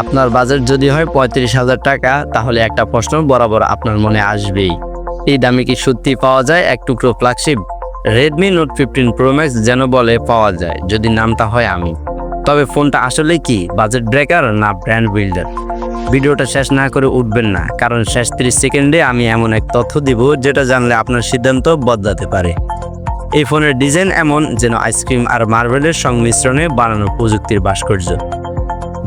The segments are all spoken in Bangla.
আপনার বাজেট যদি হয় পঁয়ত্রিশ হাজার টাকা, তাহলে একটা প্রশ্ন বরাবর আপনার মনে আসবেই। এই দামে কি সত্যি পাওয়া যায়? এক টুকরো flagship Redmi Note fifteen Pro Max যেন বলে পাওয়া যায়, যদি নামটা হয় আমি। তবে ফোনটা আসলে কি বাজেট ব্রেকার না ব্র্যান্ড বিল্ডার ভিডিওটা শেষ না করে উঠবেন না, কারণ শেষ 30 সেকেন্ডে আমি এমন এক তথ্য দিব যেটা জানলে আপনার সিদ্ধান্ত বদলাতে পারে। এই ফোনের ডিজাইন এমন যেন আইসক্রিম আর মার্বেলের সংমিশ্রণে বানানো প্রযুক্তির ভাস্কর্য।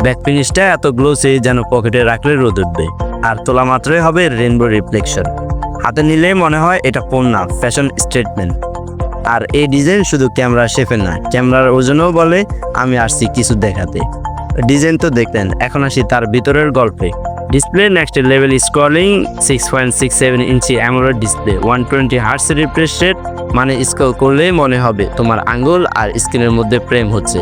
ব্যাক ফিনিশটা এত গ্লোসি যেন পকেটে রাখলে রোদ উঠবে। আর তোলা মাত্রই হবে রেনবো রিফ্লেকশন হাতে নিলেই মনে হয় এটা ফোন না ফ্যাশন স্টেটমেন্ট আর এই ডিজাইন শুধু ক্যামেরা শেফের না ক্যামেরার ওজনও বলে, আমি আসছি কিছু দেখাতে। ডিজাইন তো দেখলেন, এখন আসি তার ভিতরের গল্পে। Display next level scrolling six point six seven inch AMOLED display one twenty hertz refresh rate মানে স্ক্রল করলেই মনে হবে তোমার আঙ্গুল আর স্ক্রিনের মধ্যে প্রেম হচ্ছে।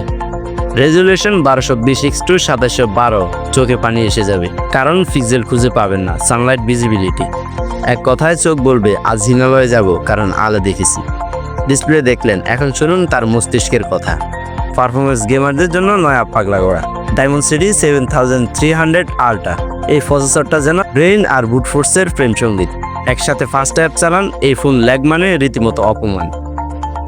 রেজুলেশন বারোশো বিশ এক্স টু সাতাশশো বারো চোখে পানি এসে যাবে, কারণ পিক্সেল খুঁজে পাবেন না সানলাইট ভিজিবিলিটি এক কথায় চোখ বলবে, আজ হিমালয়ে যাব, কারণ আলো দেখেছি। ডিসপ্লে দেখলেন, এখন শুনুন তার মস্তিষ্কের কথা। পারফরমেন্স গেমারদের জন্য নয়া পাগলা গোড়া। Dimensity seven thousand three hundred ultra এই প্রসেসরটা যেন ব্রেইন আর বুট ফোর্সের প্রেম সংগীত। একসাথে ফার্স্ট অ্যাপ চালান, এই ফোন ল্যাগ মানে রীতিমতো অপমান।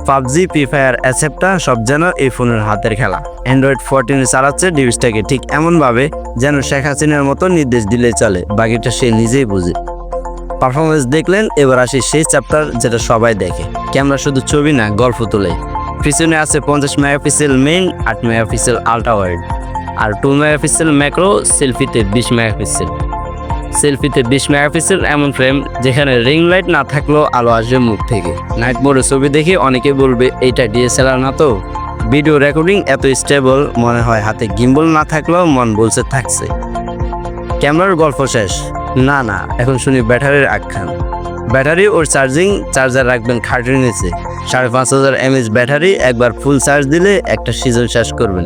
পাবজি ফ্রি ফায়ার অ্যাসেপটা সব যেন এই ফোনের হাতের খেলা। অ্যান্ড্রয়েড ফোরটিনে চালাচ্ছে ডিভাইসটাকে ঠিক এমনভাবে যেন শেখ হাসিনার মতো নির্দেশ দিলে চলে, বাকিটা সে নিজেই বুঝে। পারফরমেন্স দেখলেন, এবার আসি সেই চ্যাপ্টার যেটা সবাই দেখে। ক্যামেরা শুধু ছবি না, গল্প তোলে। পিছনে আছে পঞ্চাশ মেগাপিক্সেল মেইন আট মেগাপিক্সেল আল্ট্রা ওয়াইড আর টু মেগাপিক্সেল ম্যাক্রো সেলফিতে বিশ মেগাপিক্সেল। সেলফিতে বিশ মেগাপিক্সেল এমন ফ্রেম যেখানে রিং লাইট না থাকলেও আলো আসবে মুখ থেকে। নাইট মোডে ছবি দেখে অনেকে বলবে, এইটা ডিএসএলআর না তো? ভিডিও রেকর্ডিং এত স্টেবল মনে হয় হাতে গিম্বল না থাকলেও মন বলছে, থাকছে। ক্যামেরার গল্প শেষ। না না, এখন শুনি ব্যাটারির আখ্যান। ব্যাটারি ওর চার্জিং চার্জার রাখবেন খাটের নিচে। সাড়ে পাঁচ হাজার এমএচ ব্যাটারি একবার ফুল চার্জ দিলে একটা সিজন শেষ করবেন।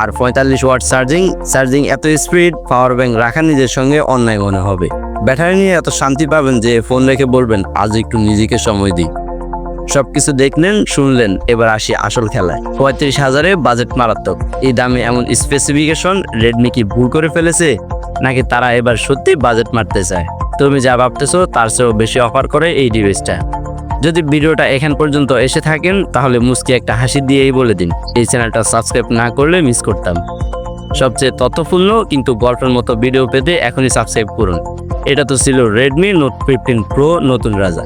আর পঁয়তাল্লিশ ওয়াট চার্জিং চার্জিং এত স্পিড পাওয়ার ব্যাংক রাখা নিজের সঙ্গে অন্যায় মনে হবে। ব্যাটারি নিয়ে এত শান্তি পাবেন যে ফোন রেখে বলবেন, আজ একটু নিজেকে সময় দিই। সবকিছু দেখলেন, শুনলেন, এবার আসি আসল খেলায়। পঁয়ত্রিশ হাজারে বাজেট মারাত্মক। এই দামে এমন স্পেসিফিকেশন রেডমি কি ভুল করে ফেলেছে? নাকি তারা এবার সত্যি বাজেট মারতে চায়? তুমি যা ভাবতেছো, তার চেয়েও বেশি অফার করে এই ডিভাইসটা যদি ভিডিওটা এখান পর্যন্ত এসে থাকেন, তাহলে মুস্কি একটা হাসি দিয়েই বলে দিন। এই চ্যানেলটা সাবস্ক্রাইব না করলে মিস করতাম। সবচেয়ে তথ্যপূর্ণ কিন্তু গল্পের মতো ভিডিও পেতে এখনই সাবস্ক্রাইব করুন। এটা তো ছিল রেডমি নোট ফিফটিন প্রো নতুন রাজা।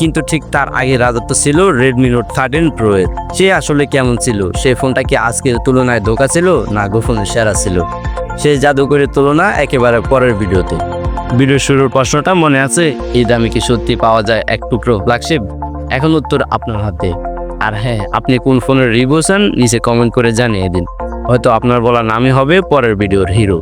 কিন্তু ঠিক তার আগে রাজত্ব ছিল রেডমি নোট থার্টিন প্রো এর। সে আসলে কেমন ছিল? সেই ফোনটা কি আজকের তুলনায় ধোকা ছিল, না গোপনের সেরা ছিল? সেই জাদুকরের তুলনা একেবারে পরের ভিডিওতে। ভিডিও শুরুর প্রশ্নটা মনে আছে? এই দামে কি সত্যি পাওয়া যায় এক টুকরো ফ্ল্যাগশিপ এখন উত্তর আপনার হাতে। আর হ্যাঁ আপনি কোন ফোনের রিভিউ চান, নিচে কমেন্ট করে জানিয়ে দিন। হয়তো আপনার বলা নামই হবে পরের ভিডিওর হিরো